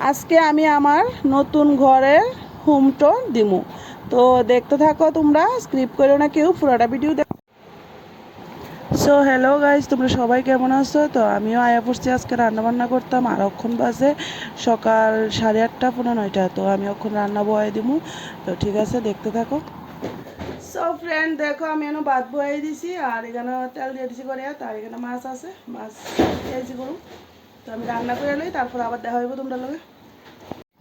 আজকে আমি আমার নতুন ঘরের হোম টোর দিমু। তো দেখতে থাকো তোমরা স্ক্রিপ্ট করো না কেউ, পুরোটা ভিডিও দেখ। সো হ্যালো গাইজ তোমরা সবাই কেমন আছো? তো আমিও আয়া পড়ছি, আজকে রান্না বান্না করতাম, আর অক্ষণ বাজে সকাল সাড়ে আটটা পনেরো নয়টা। তো আমি অক্ষণ রান্না বয়াই দিমু। তো ঠিক আছে, দেখতে থাকো। সো ফ্রেন্ড দেখো, আমি এনে ভাত বয়াই দিছি, আর এখানে তেল দিয়ে দিছি করে তার এখানে মাছ আছে। মাছ খেয়েছি করুন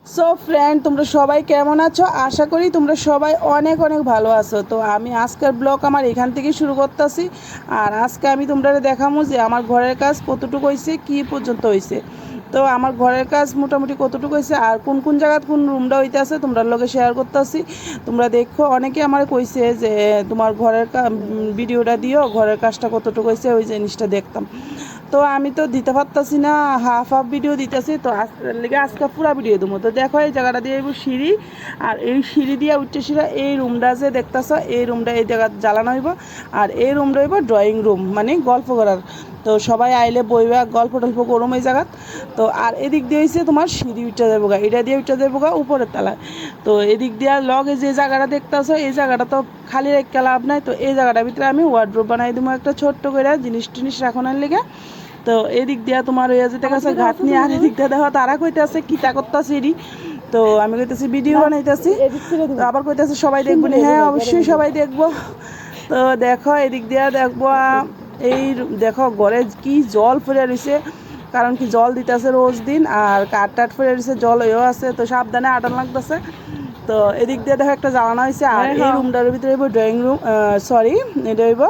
সো ফ্রেন্ড তোমরা সবাই কেমন আছো? আশা করি তোমরা সবাই অনেক অনেক ভালো আছো। তো আমি আজকের ব্লগ আমার এখান থেকে শুরু করতেছি। আর আজকে আমি তোমরা দেখামো যে আমার ঘরের কাজ কতটুকু হয়েছে কি পর্যন্ত হয়েছে তো আমার ঘরের কাজ মোটামুটি কতটুকু হয়েছে আর কোন কোন জায়গায় কোন রুমটা হইতে আছে তোমরা লগে শেয়ার করতেছি। তোমরা দেখো, অনেকে আমার কইছে যে, তোমার ঘরের ভিডিওটা দিও, ঘরের কাজটা কতটুকু হয়েছে ওই জিনিসটা দেখতাম। তো আমি তো দিতে পারতাছি না হাফ হাফ ভিডিও দিতেছি, তো লেগে আজকে পুরা ভিডিও দেবো। তো দেখো এই জায়গাটা দিয়ে এই সিঁড়ি, আর এই সিঁড়ি দিয়ে উঠতে সিঁড়া এই রুমটা যে দেখতেছ, এই রুমটা এই জায়গা জ্বালানো হইব, আর এই রুমটা হইব ড্রয়িং রুম মানে গল্প করার। তো সবাই আইলে বইবা, গল্প টল্প করুম এই জায়গাত। তো আর এদিক দিয়ে হয়েছে তোমার সিঁড়ি উঠে যাব গা, এটা দিয়ে উঠে যাব গা উপরের তলায়। তো এদিক দিয়ে লগে যে জায়গাটা দেখতেছো, এই জায়গাটা তো খালি রেখে লাভ নাই, তো এই জায়গাটার ভিতরে আমি ওয়ার্ড্রোপ বানাই দেবো একটা ছোট্ট করে জিনিস টিনিস রাখনের লেগে। তো এদিক দিয়া তোমার হয়ে যেতে গেছে ঘাট নিয়ে আর এদিক দিয়ে দেখো তারা কইতেছে কিতা করতেছে এডি? তো আমি কইতেছি ভিডিও বানাইতেছি। আবার কইতেছে সবাই দেখব। নি হ্যাঁ অবশ্যই সবাই দেখব। তো দেখো এদিক দিয়া দেখব এই দেখো ঘরে কি জল ফুরে রয়েছে কারণ কি জল দিতেছে রোজ দিন আর কাঠ টাট ফুরে রয়েছে জল হয়েও আছে। তো সাবধানে আটান লাগতেছে। তো এদিক দিয়ে দেখো একটা জ্বালানো হয়েছে আর এই রুমটার ভিতরে হইব ড্রয়িং রুম সরি এটা হইব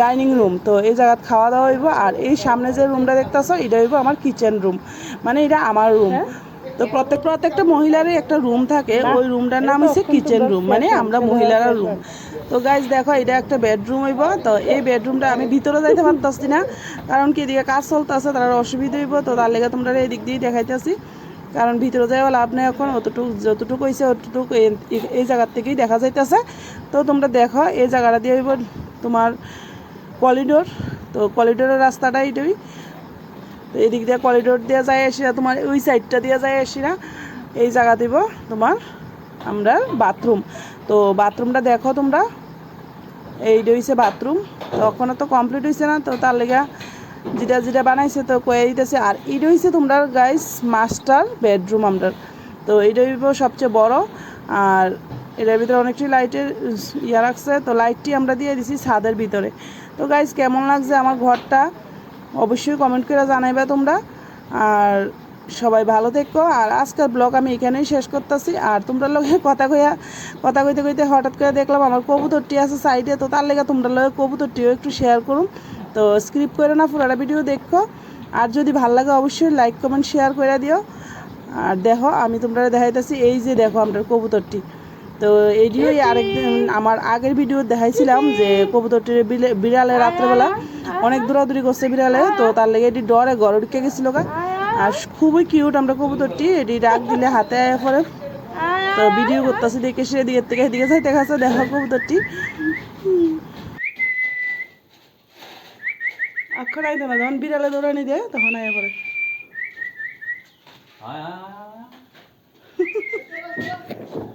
ডাইনিং রুম তো এই জায়গাত খাওয়া দাওয়া হইব আর এই সামনে যে রুমটা দেখতেছো এটা হইব আমার কিচেন রুম মানে এটা আমার রুম তো প্রত্যেক প্রত্যেকটা মহিলারই একটা রুম থাকে। ওই রুমটার নাম হচ্ছে কিচেন রুম মানে আমরা মহিলারা রুম তো গাইজ দেখো এটা একটা বেডরুম হইব। তো এই বেডরুমটা আমি ভিতরে যাইতে পারতাছি না। কারণ কি এদিকে কাজ চলতেছে তার অসুবিধা হইব। তো তার লেগে তোমরা এই দিক দিয়ে দেখাইতেছি। কারণ ভিতরে যাওয়া লাভ নেই এখন, অতটুকু যতটুকু হয়েছে অতটুকু এই- জায়গার থেকেই দেখা যাইতেছে। তো তোমরা দেখো, এই জায়গাটা দিয়ে তোমার করিডোর তো করিডোরের রাস্তাটা এইটাই। তো এদিক দিয়ে করিডোর দিয়ে যায় এসিরা তোমার ওই সাইডটা দিয়ে যায় এসিরা এই জায়গা দিব তোমার আমরা বাথরুম। তো বাথরুমটা দেখো তোমরা, এইটা হইছে বাথরুম। তো এখনও তো কমপ্লিট হয়েছে না, তো তার লেগে যেটা যেটা বানাইছে তো কয়ে দিতেছে, আর এইটা হইছে তোমরা গাইস মাস্টার বেডরুম আমরা। তো এইটা হইব সবচেয়ে বড়। আর এটার ভিতরে অনেকটি লাইটের ইয়া রাখছে, তো লাইটটি আমরা দিয়ে দিছি ছাদের ভিতরে। তো গাইস কেমন লাগছে আমার ঘরটা? অবশ্যই কমেন্ট করে জানাইবা তোমরা। আর সবাই ভালো থেকো। আর আজকের ব্লগ আমি এখানেই শেষ করতেছি। আর তোমরা লগে কথা কইয়া, কথা কইতে কইতে হঠাৎ করে দেখলাম আমার কবুতরটি আছে সাইডে তো তার লেগে তোমরা লগে কবুতরটিও একটু শেয়ার করুন। তো স্ক্রিপ্ট করে না, পুরোটা ভিডিও দেখো। আর যদি ভালো লাগে, অবশ্যই লাইক কমেন্ট শেয়ার করে দিও। আর দেখো, আমি তোমরা দেখাইতেছি, এই যে দেখো আমরা কবুতরটি। তো এইটিও আরেকদিন আমার আগের ভিডিও দেখাইছিলাম যে কবুতরটির বিড়ালে রাত্রেবেলা অনেক দৌড়াদৌড়ি করছে বিড়ালে, তো তার লেগে এটি ডরে, ঘরে ঢুকে গেছিল গা। আর খুবই কিউট আমরা কবুতরটি, এটি ডাক দিলে হাতে পরে তো ভিডিও করতেছি দেখে, সে দিকের থেকে যাইতে গেছে, দেখো কবুতরটি। অক্ষর আইতো না যখন বিড়ালে দৌড়ানি দেয় তখন আয়া পরে